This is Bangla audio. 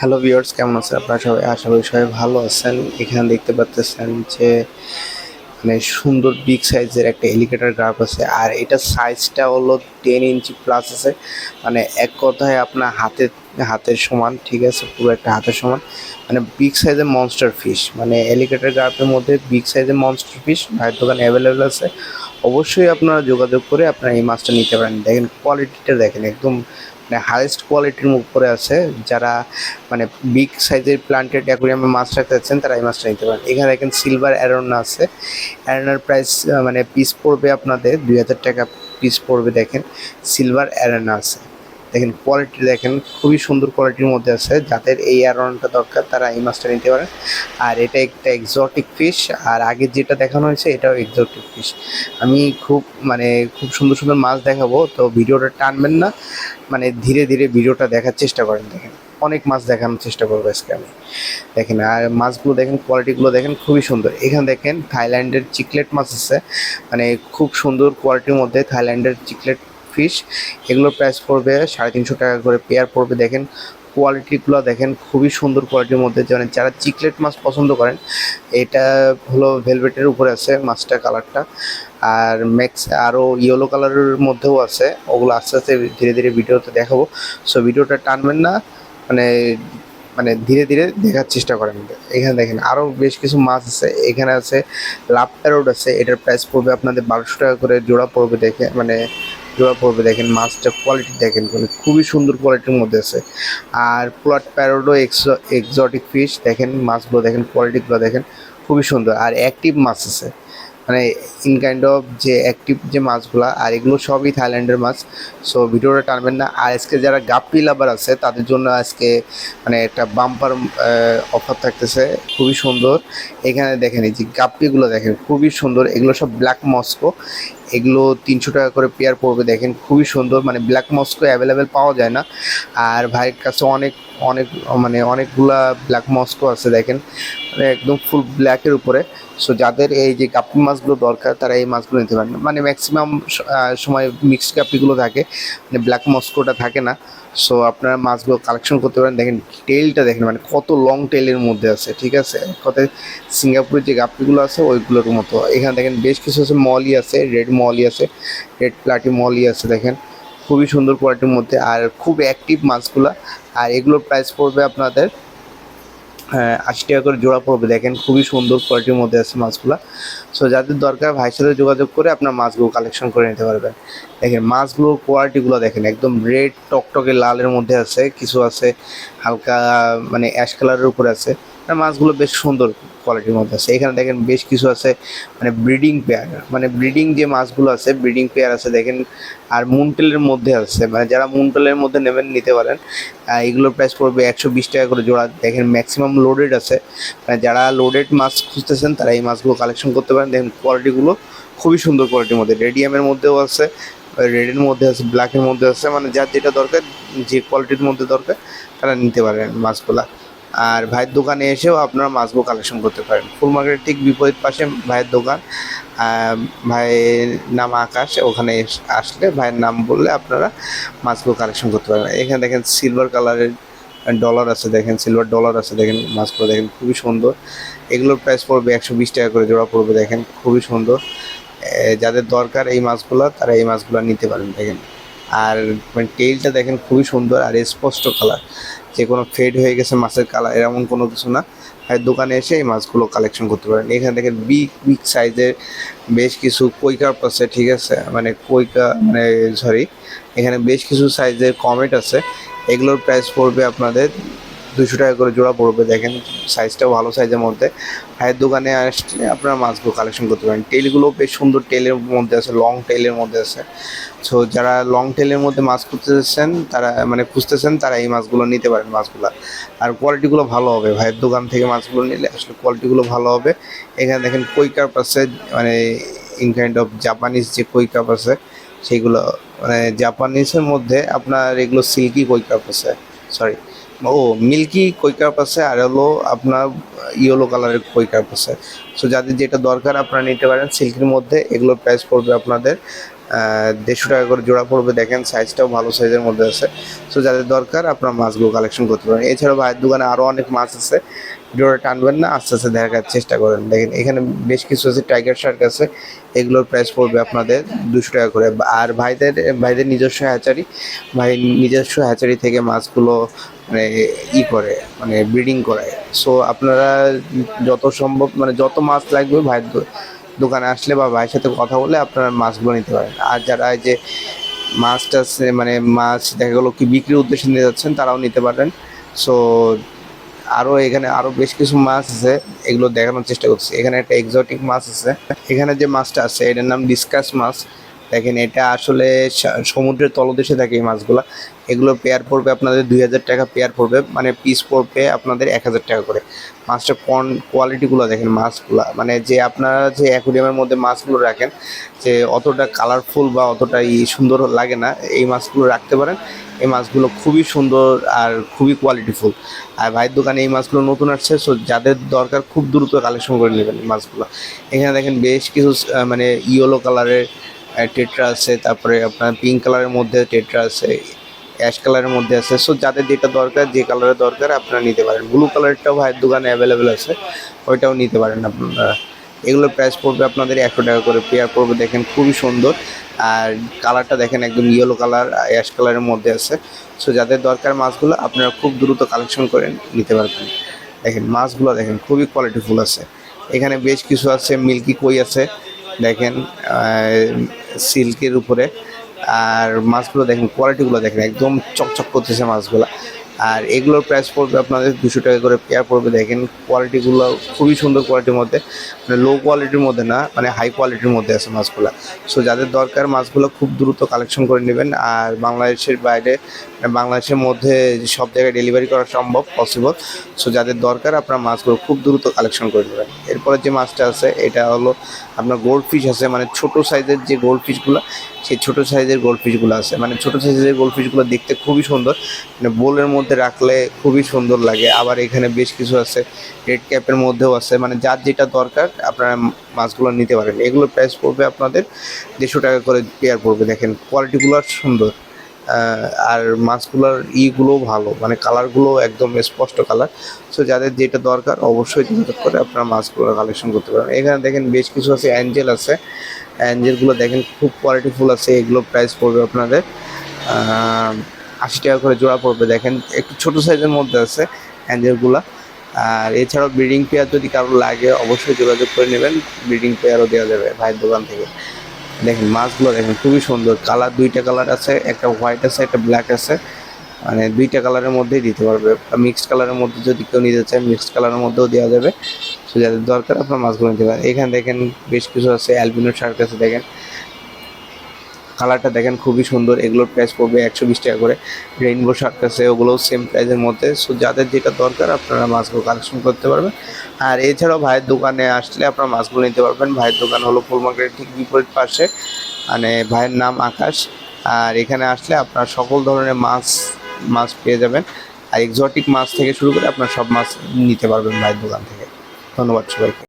হ্যালো ভিউয়ার্স কেমন আছেন আপনারা সবাই? আশা করি সবাই ভালো আছেন। এখানে দেখতে পাচ্ছেন যে মানে সুন্দর বিগ সাইজের একটা এলিগেটর গ্রাফ আছে। আর এটা সাইজটা হলো টেন ইঞ্চি প্লাস আছে। মানে এক কথায় আপনার হাতের হাতের সমান, ঠিক আছে? পুরো একটা হাতের সমান। মানে বিগ সাইজের মনস্টার ফিশ মানে এলিগেটর গ্রাফের মধ্যে বিগ সাইজের মনস্টার ফিশ ভাইয়ের দোকান অ্যাভেলেবেল আছে। অবশ্যই আপনারা যোগাযোগ করে আপনারা এই মাছটা নিতে পারেন। দেখেন কোয়ালিটিটা দেখেন, একদম মানে হাইয়েস্ট কোয়ালিটির উপরে আছে। যারা মানে বিগ সাইজের প্লান্টেড অ্যাকুরিয়ামে মাছ রাখতে চাচ্ছেন, তারা এই মাছটা নিতে পারেন। এখানে দেখেন সিলভার অ্যারোনা আছে। অ্যারোনার প্রাইস মানে পিস পড়বে আপনাদের দুই হাজার টাকা পিস পড়বে দেখেন। সিলভার অ্যারোনা আছে। দেখেন কোয়ালিটি দেখেন, খুবই সুন্দর কোয়ালিটির মধ্যে আছে। যাদের এই অ্যারোনাটা দরকার, তারা এই মাছটা নিতে পারেন। আর এটা একটা এক্সোটিক ফিশ আর আগে যেটা দেখানো হয়েছে, এটাও এক্সোটিক ফিশ আমি খুব মানে খুব সুন্দর সুন্দর মাছ দেখাবো, তো ভিডিওটা টানবেন না। মানে ধীরে ধীরে ভিডিওটা দেখার চেষ্টা করেন, দেখেন। অনেক মাছ দেখানোর চেষ্টা করব আজকে আমি। দেখেন, আর মাছগুলো দেখেন কোয়ালিটিগুলো দেখেন, খুবই সুন্দর। এখানে দেখেন থাইল্যান্ডের চিকলেট মাছ আছে। মানে খুব সুন্দর কোয়ালিটির মধ্যে থাইল্যান্ডের চিকলেট ফিশ এগুলোর প্রাইস পড়বে সাড়ে তিনশো টাকা করে পেয়ার পড়বে। দেখেন কোয়ালিটিগুলো দেখেন, খুবই সুন্দর কোয়ালিটির মধ্যে মানে যারা চিকলেট মাছ পছন্দ করেন, এটা হলো ভেলভেটের উপরে আছে মাছটা কালারটা আর ম্যাক্স আরও ইয়েলো কালারের মধ্যেও আছে, ওগুলো আস্তে আস্তে ধীরে ধীরে ভিডিওতে দেখাবো। সো ভিডিওটা টানবেন না মানে মানে ধীরে ধীরে দেখার চেষ্টা করেন। এখানে দেখেন আরও বেশ কিছু মাছ আছে, এখানে আছে লাভ প্যারোড আছে, এটার প্রাইস পড়বে আপনাদের বারোশো টাকা করে, জোড়া পড়বে দেখে মানে জোড়া পড়বে, দেখেন মাছটা কোয়ালিটি দেখেন মানে খুবই সুন্দর কোয়ালিটির মধ্যে আছে। আর প্লট প্যারোডও এক্সো এক্সোটিক ফিশ দেখেন মাছগুলো দেখেন কোয়ালিটিগুলো দেখেন, খুবই সুন্দর। আর অ্যাক্টিভ মাছ আছে। মানে ইন কাইন্ড অফ যে অ্যাক্টিভ যে মাছগুলো, আর এগুলো সবই থাইল্যান্ডের মাছ। সো ভিডিওটা টানবেন না। আর আজকে যারা গাপ্পি লাভার আছে, তাদের জন্য আজকে মানে একটা বাম্পার অফার থাকতেছে। খুবই সুন্দর। এখানে দেখেন এই যে গাপ্পিগুলো দেখেন, খুবই সুন্দর। এগুলো সব ব্ল্যাক মস্কো এগুলো তিনশো টাকা করে পেয়ার পড়বে, দেখেন খুবই সুন্দর মানে ব্ল্যাক মস্কো অ্যাভেলেবেল পাওয়া যায় না। আর ভাইয়ের কাছে অনেক অনেক মানে অনেকগুলা ব্ল্যাক মস্কো আছে, দেখেন। মানে একদম ফুল ব্ল্যাকের উপরে। সো যাদের এই যে কাপ্পি মাছগুলো দরকার, তারা এই মাছগুলো নিতে পারেন। মানে ম্যাক্সিমাম সময় মিক্সড কাপ্পিগুলো থাকে মানে ব্ল্যাক মস্কোটা থাকে না। সো আপনারা মাছগুলো কালেকশন করতে পারেন। দেখেন টেলটা দেখেন মানে কত লং টেলের মধ্যে আছে, ঠিক আছে? কথায় সিঙ্গাপুরের যে গাপ্পিগুলো আছে, ওইগুলোর মতো। এখানে দেখেন বেশ কিছু আছে মলই আছে রেড মলি আছে রেড প্লাটি মলই আছে দেখেন। খুবই সুন্দর কোয়ালিটির মধ্যে আর খুব অ্যাক্টিভ মাছগুলা। আর এগুলোর প্রাইস পড়বে আপনাদের হ্যাঁ, আশি টাকা করে জোড়া পড়বে। দেখেন খুবই সুন্দর কোয়ালিটির মধ্যে আছে মাছগুলা। সো যাদের দরকার ভাইয়ের সাথে যোগাযোগ করে আপনার মাছগুলো কালেকশন করে নিতে পারবেন। দেখেন মাছগুলোর কোয়ালিটিগুলো দেখেন একদম রেড টকটকে লালের মধ্যে আছে কিছু আছে হালকা মানে অ্যাশ কালারের উপরে আছে। মাছগুলো বেশ সুন্দর কোয়ালিটির মধ্যে আছে। এখানে দেখেন বেশ কিছু আছে মানে ব্রিডিং পেয়ার মানে ব্রিডিং যে মাছগুলো আছে ব্রিডিং পেয়ার আছে, দেখেন, আর মুনটেলের মধ্যে আছে। মানে যারা মুনটেলের মধ্যে নেবেন, নিতে পারেন। এগুলোর প্রাইস পড়বে একশো বিশ টাকা করে জোড়া। দেখেন ম্যাক্সিমাম লোডেড আছে। মানে যারা লোডেড মাছ খুঁজতেছেন, তারা এই মাছগুলো কালেকশন করতে পারেন। দেখেন কোয়ালিটিগুলো খুবই সুন্দর কোয়ালিটির মধ্যে। রেডিয়ামের মধ্যেও আছে রেডের মধ্যে আছে ব্ল্যাকের মধ্যে আছে। মানে যার যেটা দরকার, যে কোয়ালিটির মধ্যে দরকার, তারা নিতে পারেন মাছগুলা। আর ভাইয়ের দোকানে এসেও আপনারা মাছগুলো কালেকশন করতে পারেন। ফুল মার্কেটের ঠিক বিপরীত পাশে ভাইয়ের দোকান। ভাইয়ের নাম আকাশ, ওখানে আসলে ভাইয়ের নাম বললে আপনারা মাছগুলো কালেকশন করতে পারেন এখানে দেখেন সিলভার কালারের ডলার আছে, দেখেন সিলভার ডলার আছে, দেখেন মাছগুলো দেখেন খুবই সুন্দর। এগুলোর প্রাইস পড়বে একশো বিশ টাকা করে, জোড়া পড়বে দেখেন খুবই সুন্দর। যাদের দরকার এই মাছগুলো, তারা এই মাছগুলো নিতে পারেন, দেখেন। আর মানে টেইলটা দেখেন খুবই সুন্দর আর স্পষ্ট কালার যে কোনো ফেড হয়ে গেছে মাছের কালার এমন কোনো কিছু না। দোকানে এসে এই মাছগুলো কালেকশন করতে পারেন। এখানে দেখেন বিগ বিগ সাইজের বেশ কিছু কই কার্প আছে ঠিক আছে? মানে কৈকা মানে সরি এখানে বেশ কিছু সাইজের কমেট আছে। এগুলোর প্রাইস পড়বে আপনাদের দুশো টাকা করে জোড়া পড়বে, দেখেন সাইজটাও ভালো সাইজের মধ্যে। ভাইয়ের দোকানে আসলে আপনারা মাছগুলো কালেকশন করতে পারেন। টেলগুলো বেশ সুন্দর টেলের মধ্যে আছে লং টেলের মধ্যে আছে। সো যারা লং টেলের মধ্যে মাছ খুঁজতেছেন, তারা মানে খুঁজতেছেন, তারা এই মাছগুলো নিতে পারেন, মাছগুলো। আর কোয়ালিটিগুলো ভালো হবে। ভাইয়ের দোকান থেকে মাছগুলো নিলে আসলে কোয়ালিটিগুলো ভালো হবে। এখানে দেখেন কই কাপ আছে মানে ইন কাইন্ড অফ জাপানিজ যে কই কাপ আছে সেইগুলো মানে জাপানিজের মধ্যে আপনার এগুলো সিল্কি কই কাপ আছে। সরি ও, মিল্কি কই কাপ আছে আর হলো আপনার ইয়েলো কালারের কই কাপ আছে। সো যাদের যেটা দরকার আপনারা নিতে পারেন সিল্কের মধ্যে এগুলোর প্রাইস পড়বে আপনাদের দেড়শো টাকা করে জোড়া পড়বে। দেখেন সাইজটাও ভালো সাইজের মধ্যে আছে। সো যাদের দরকার আপনার মাছগুলো কালেকশন করতে পারেন। এছাড়াও ভাইয়ের দোকানে আরও অনেক মাছ আছে। জোড়া টানবেন না, আস্তে আস্তে দেখার চেষ্টা করেন। দেখেন, এখানে বেশ কিছু আছে টাইগার শার্ক আছে, এগুলোর প্রাইস পড়বে আপনাদের দুশো টাকা করে। আর ভাইদের ভাইদের নিজস্ব হ্যাচারি ভাই নিজস্ব হ্যাচারি থেকে মাছগুলো মানে ই করে মানে ব্রিডিং করায়। সো আপনারা যত সম্ভব মানে যত মাছ লাগবে দো- দোকানে আসলে বা ভাইয়ের সাথে কথা বলে আপনারা মাছগুলো নিতে পারেন। আর যারা এই যে মাছটা মানে মাছ দেখা গেলো কি বিক্রির উদ্দেশ্যে নিয়ে যাচ্ছেন, তারাও নিতে পারেন সো আরও এখানে আরও বেশ কিছু মাছ আছে, এগুলো দেখানোর চেষ্টা করছি এখানে একটা এক্সোটিক মাছ আছে। এখানে যে মাছটা আছে, এটার নাম ডিসকাস মাছ। দেখেন, এটা আসলে সমুদ্রের তলদেশে থাকে এই মাছগুলো। এগুলো পেয়ার পড়বে আপনাদের দুই হাজার টাকা পেয়ার পড়বে মানে পিস পড়বে আপনাদের এক হাজার টাকা করে। মাছটা কোন কোয়ালিটিগুলো দেখেন, মাছগুলো। মানে যে আপনারা যে অ্যাকুরিয়ামের মধ্যে মাছগুলো রাখেন, যে অতটা কালারফুল বা অতটা ই সুন্দর লাগে না, এই মাছগুলো রাখতে পারেন। এই মাছগুলো খুবই সুন্দর আর খুবই কোয়ালিটিফুল আর ভাইয়ের দোকানে এই মাছগুলো নতুন আসছে সো যাদের দরকার খুব দ্রুত কালেকশন করে নেবেন এই মাছগুলো। এখানে দেখেন বেশ কিছু মানে ইয়েলো কালারের টেট্রা আছে, তারপরে আপনার পিঙ্ক কালারের মধ্যে টেট্রা আছে অ্যাশ কালারের মধ্যে আছে। সো যাদের যেটা দরকার, যে কালারের দরকার, আপনারা নিতে পারেন। ব্লু কালারটাও ভাইয়ের দোকানে অ্যাভেলেবেল আছে, ওইটাও নিতে পারেন আপনারা এগুলোর প্রাইস পড়বে আপনাদের একশো টাকা করে। পেয়ার পড়বে, দেখেন, খুবই সুন্দর। আর কালারটা দেখেন, একদম ইয়েলো কালার অ্যাশ কালারের মধ্যে আছে। সো যাদের দরকার মাছগুলো, আপনারা খুব দ্রুত কালেকশন করে নিতে পারবেন। দেখেন, মাছগুলো দেখেন, খুবই কোয়ালিটিফুল আছে। এখানে বেশ কিছু আছে মিল্কি কই আছে। দেখেন সিল্কের উপরে। আর মাছগুলো দেখেন কোয়ালিটিগুলো দেখেন একদম চকচক করতেছে মাছগুলো। আর এগুলোর প্রাইস পড়বে আপনাদের দুশো টাকা করে পেয়ার পড়বে। দেখেন কোয়ালিটিগুলো খুবই সুন্দর কোয়ালিটির মধ্যে। মানে লো কোয়ালিটির মধ্যে না মানে হাই কোয়ালিটির মধ্যে আছে মাছগুলো। সো যাদের দরকার মাছগুলো খুব দ্রুত কালেকশন করে নেবেন। আর বাংলাদেশের বাইরে মানে বাংলাদেশের মধ্যে সব জায়গায় ডেলিভারি করা সম্ভব পসিবল সো যাদের দরকার আপনার মাছগুলো খুব দ্রুত কালেকশন করে নেবেন। এরপরে যে মাছটা আছে, এটা হলো আপনার গোল্ড ফিশ আছে। মানে ছোট সাইজের যে গোল্ড ফিশগুলো সেই ছোট সাইজের গোল্ড ফিশগুলো আছে। মানে ছোট সাইজের গোল্ড ফিশগুলো দেখতে খুবই সুন্দর। মানে বোলের মধ্যে রাখলে খুবই সুন্দর লাগে। আবার এখানে বেশ কিছু আছে রেড ক্যাপের মধ্যেও আছে। মানে যার যেটা দরকার, আপনারা মাছগুলো নিতে পারেন। এগুলোর প্রাইস পড়বে আপনাদের দেড়শো টাকা করে পেয়ার পড়বে। দেখেন কোয়ালিটিগুলো সুন্দর। আর মাছগুলোর ইগুলোও ভালো। মানে কালারগুলো একদম স্পষ্ট কালার সো যাদের যেটা দরকার, অবশ্যই যোগাযোগ করে আপনারা মাছগুলো কালেকশন করতে পারেন এখানে দেখেন, বেশ কিছু আছে অ্যাঞ্জেল আছে। অ্যাঞ্জেলগুলো দেখেন, খুব কোয়ালিটিফুল আছে। এগুলো প্রাইস পড়বে আপনাদের আশি টাকা করে জোড়া পড়বে, দেখেন, একটু ছোট সাইজের মধ্যে আছে অ্যাঞ্জেলগুলো আর এছাড়াও ব্রিডিং পেয়ার যদি কারও লাগে, অবশ্যই যোগাযোগ করে নেবেন ব্রিডিং পেয়ারও দেওয়া যাবে ভাইয়ের দোকান থেকে। দেখেন, মাছগুলো দেখেন, খুবই সুন্দর। কালার দুইটা কালার আছে, একটা হোয়াইট আছে, একটা ব্ল্যাক আছে। মানে দুইটা কালারের মধ্যেই দিতে পারবে। মিক্সড কালারের মধ্যে যদি কেউ নিতে চায় মিক্সড কালারের মধ্যেও দেওয়া যাবে। যাদের দরকার আপনার মাছগুলো নিতে পারেন। এখানে দেখেন, বেশ কিছু আছে অ্যালবিনো শার্ক আছে, দেখেন। কালারটা দেখেন খুবই সুন্দর। এগুলোর প্রাইস পড়বে একশো বিশ টাকা করে। রেইনবো শার্ক আছে, ওগুলোও সেম প্রাইসের মধ্যে। সো যাদের যেটা দরকার, আপনারা মাছগুলো কালেকশন করতে পারবেন। আর এছাড়াও ভাইয়ের দোকানে আসলে আপনারা মাছগুলো নিতে পারবেন। ভাইয়ের দোকান হলো ফুল মার্কেটের ঠিক বিপরীত পাশে। মানে ভাইয়ের নাম আকাশ। আর এখানে আসলে আপনার সকল ধরনের মাছ মাছ পেয়ে যাবেন। আর এক্সোটিক মাছ থেকে শুরু করে আপনার সব মাছ নিতে পারবেন ভাইয়ের দোকান থেকে। ধন্যবাদ সবাইকে।